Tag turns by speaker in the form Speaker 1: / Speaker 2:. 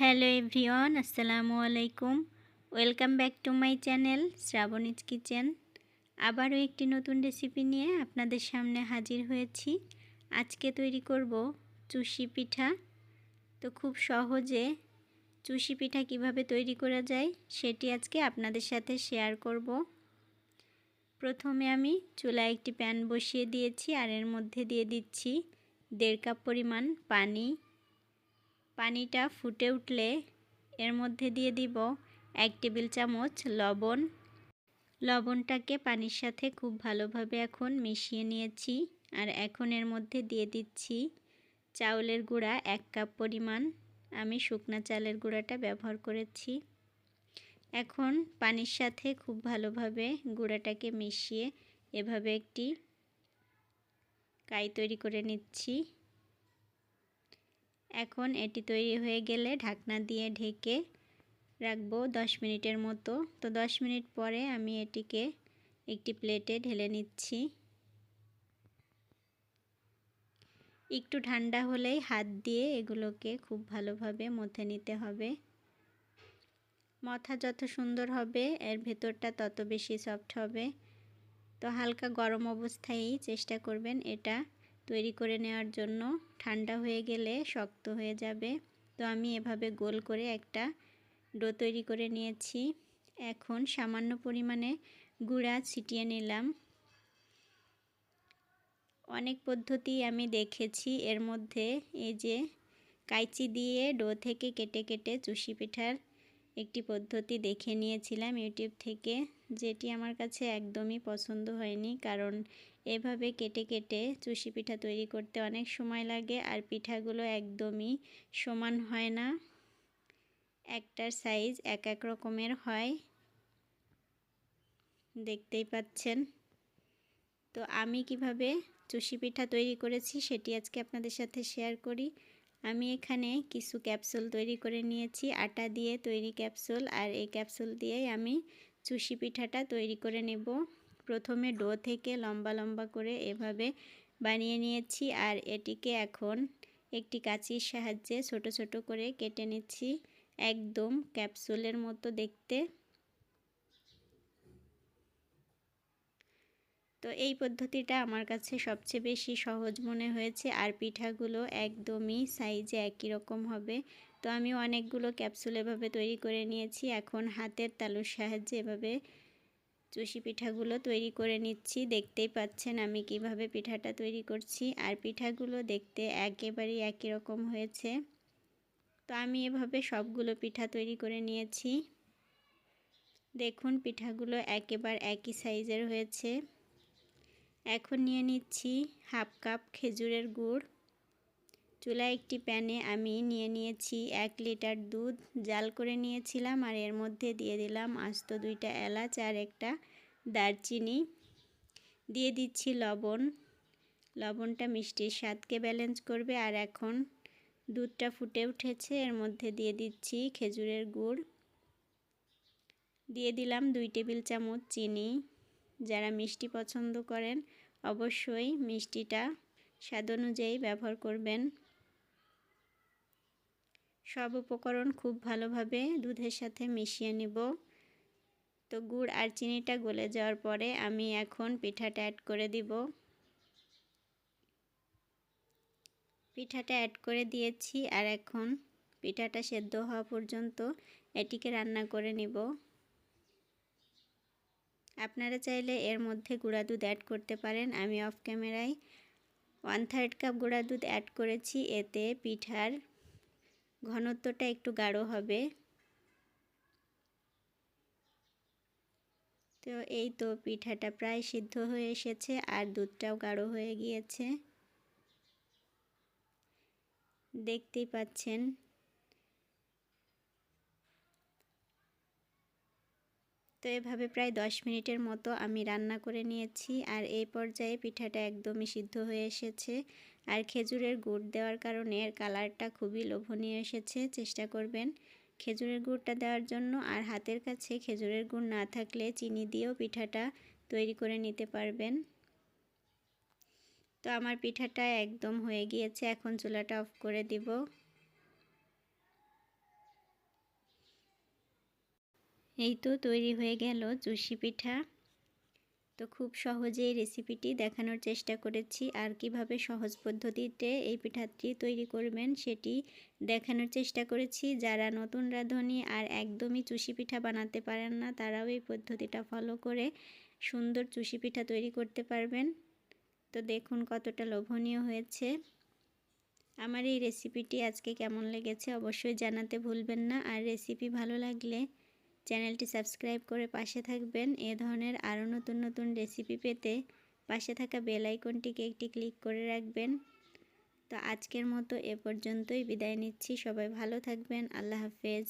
Speaker 1: Hello everyone, আসসালামু আলাইকুম। Welcome back to my channel Shraboni's kitchen. আবারও একটি নতুন রেসিপি নিয়ে আপনাদের সামনে হাজির হয়েছি। আজকে তৈরি করব চুষি পিঠা। তো খুব সহজে চুষি পিঠা কীভাবে তৈরি করা যায় সেটি আজকে আপনাদের সাথে শেয়ার করব। প্রথমে আমি চুলায় একটি প্যান বসিয়ে দিয়েছি আর এর মধ্যে দিয়ে দিচ্ছি দেড় কাপ পরিমাণ পানি পানিটা ফুটে উঠলে এর মধ্যে দিয়ে দিব এক টেবিল চামচ লবণ। লবণটাকে পানির সাথে খুব ভালোভাবে এখন মিশিয়ে নিয়েছি আর এখন এর মধ্যে দিয়ে দিচ্ছি চাউলের গুঁড়া এক কাপ পরিমাণ। আমি শুকনা চালের গুঁড়াটা ব্যবহার করেছি। এখন পানির সাথে খুব ভালোভাবে গুঁড়াটাকে মিশিয়ে এভাবে একটি কাই তৈরি করে নিচ্ছি। এখন এটি তৈরি হয়ে গেলে ঢাকনা দিয়ে ঢেকে রাখব দশ মিনিটের মতো। তো দশ মিনিট পরে আমি এটিকে একটি প্লেটে ঢেলে নিচ্ছি। একটু ঠান্ডা হলেই হাত দিয়ে এগুলোকে খুব ভালোভাবে মথে নিতে হবে। মথা যত সুন্দর হবে, এর ভেতরটা তত বেশি সফট হবে। তো হালকা গরম অবস্থায়ই চেষ্টা করবেন এটা তৈরি করে নেওয়ার জন্য ঠান্ডা হয়ে গেলে শক্ত হয়ে যাবে। তো আমি এভাবে গোল করে একটা ডো তৈরি করে নিয়েছি। এখন সামান্য পরিমাণে গুঁড়া ছিটিয়ে নিলাম। অনেক পদ্ধতি আমি দেখেছি। এর মধ্যে এই যে কাইচি দিয়ে ডো থেকে কেটে কেটে চুষি পিঠার একটি পদ্ধতি দেখে নিয়েছিলাম ইউটিউব থেকে, যেটি আমার কাছে একদমই পছন্দ হয়নি। কারণ এভাবে কেটে কেটে চুষি পিঠা তৈরি করতে অনেক সময় লাগে আর পিঠাগুলো একদমই সমান হয় না। একটার সাইজ এক এক রকমের হয়। দেখতেই পাচ্ছেন। তো আমি কীভাবে চুষি পিঠা তৈরি করেছি সেটি আজকে আপনাদের সাথে শেয়ার করি। আমি এখানে কিছু ক্যাপসুল তৈরি করে নিয়েছি। আটা দিয়ে তৈরি ক্যাপসুল আর এই ক্যাপসুল দিয়েই আমি চুষি পিঠাটা তৈরি করে নেব। প্রথমে ডো থেকে লম্বা লম্বা করে এভাবে বানিয়ে নিয়েছি আর এটিকে এখন একটি কাঁচির সাহায্যে ছোট ছোট করে কেটে নিচ্ছি। একদম ক্যাপসুলের মতো দেখতে। তো এই পদ্ধতিটা আমার কাছে সবচেয়ে বেশি সহজ মনে হয়েছে। আর পিঠাগুলো একদমই সাইজে একই রকম হবে। তো আমি অনেকগুলো ক্যাপসুল এভাবে তৈরি করে নিয়েছি। এখন হাতের তালুর সাহায্যে এভাবে চুষি পিঠাগুলো তৈরি করে নিচ্ছি। দেখতেই পাচ্ছেন আমি কীভাবে পিঠাটা তৈরি করছি। আর পিঠাগুলো দেখতে একেবারেই একই রকম হয়েছে। তো আমি এভাবে সবগুলো পিঠা তৈরি করে নিয়েছি। দেখুন পিঠাগুলো একেবারে একই সাইজের হয়েছে। এখন নিয়ে নিচ্ছি হাফ কাপ খেজুরের গুড়। চুলায় একটি প্যানে আমি নিয়ে নিয়েছি এক লিটার দুধ। জাল করে নিয়েছিলাম আর এর মধ্যে দিয়ে দিলাম আস্ত দুইটা এলাচ আর একটা দারচিনি। দিয়ে দিচ্ছি লবণ। লবণটা মিষ্টির স্বাদকে ব্যালেন্স করবে আর এখন দুধটা ফুটে উঠেছে। এর মধ্যে দিয়ে দিচ্ছি খেজুরের গুড়। দিয়ে দিলাম দুই টেবিল চামচ চিনি। যারা মিষ্টি পছন্দ করেন, অবশ্যই মিষ্টিটা স্বাদ অনুযায়ী ব্যবহার করবেন। সব উপকরণ খুব ভালোভাবে দুধের সাথে মিশিয়ে নিব। তো গুড় আর চিনিটা গলে যাওয়ার পরে আমি এখন পিঠাটা অ্যাড করে দিব। পিঠাটা অ্যাড করে দিয়েছি আর এখন পিঠাটা সেদ্ধ হওয়া পর্যন্ত এটিকে রান্না করে নিব। আপনারা চাইলে এর মধ্যে গুঁড়া দুধ অ্যাড করতে পারেন। আমি অফ ক্যামেরায় ওয়ান থার্ড কাপ গুঁড়া দুধ অ্যাড করেছি। এতে পিঠার ঘনত্বটা একটু গাঢ় হবে। তো এই তো পিঠাটা প্রায় সিদ্ধ হয়ে এসেছে আর দুধটাও গাঢ় হয়ে গিয়েছে। দেখতেই পাচ্ছেন তো এভাবে প্রায় দশ মিনিটের মতো আমি রান্না করে নিয়েছি। আর এই পর্যায়ে পিঠাটা একদমই সিদ্ধ হয়ে এসেছে। আর খেজুরের গুড় দেওয়ার কারণে এর কালারটা খুবই লোভনীয় এসেছে, চেষ্টা করবেন খেজুরের গুড়টা দেওয়ার জন্য। আর হাতের কাছে খেজুরের গুড় না থাকলে চিনি দিয়েও পিঠাটা তৈরি করে নিতে পারবেন। তো আমার পিঠাটা একদম হয়ে গিয়েছে, এখন চুলাটা অফ করে দিব। এই তো তৈরি হয়ে গেল চুষি পিঠা। তো খুব সহজে এই রেসিপিটি দেখানোর চেষ্টা করেছি। আর কীভাবে সহজ পদ্ধতিতে এই পিঠাটি তৈরি করবেন সেটি দেখানোর চেষ্টা করেছি। যারা নতুন রাঁধুনি আর একদমই চুষি পিঠা বানাতে পারেন না, তারাও এই পদ্ধতিটা ফলো করে সুন্দর চুষি পিঠা তৈরি করতে পারবেন। তো দেখুন কতটা লোভনীয় হয়েছে। আমার এই রেসিপিটি আজকে কেমন লেগেছে অবশ্যই জানাতে ভুলবেন না। আর রেসিপি ভালো লাগলে চ্যানেলটি সাবস্ক্রাইব করে পাশে থাকবেন। এ ধরনের আরও নতুন নতুন রেসিপি পেতে পাশে থাকা বেল আইকনটিকে একটি ক্লিক করে রাখবেন। তো আজকের মতো এ পর্যন্তই। বিদায় নিচ্ছি। সবাই ভালো থাকবেন। আল্লাহ হাফেজ।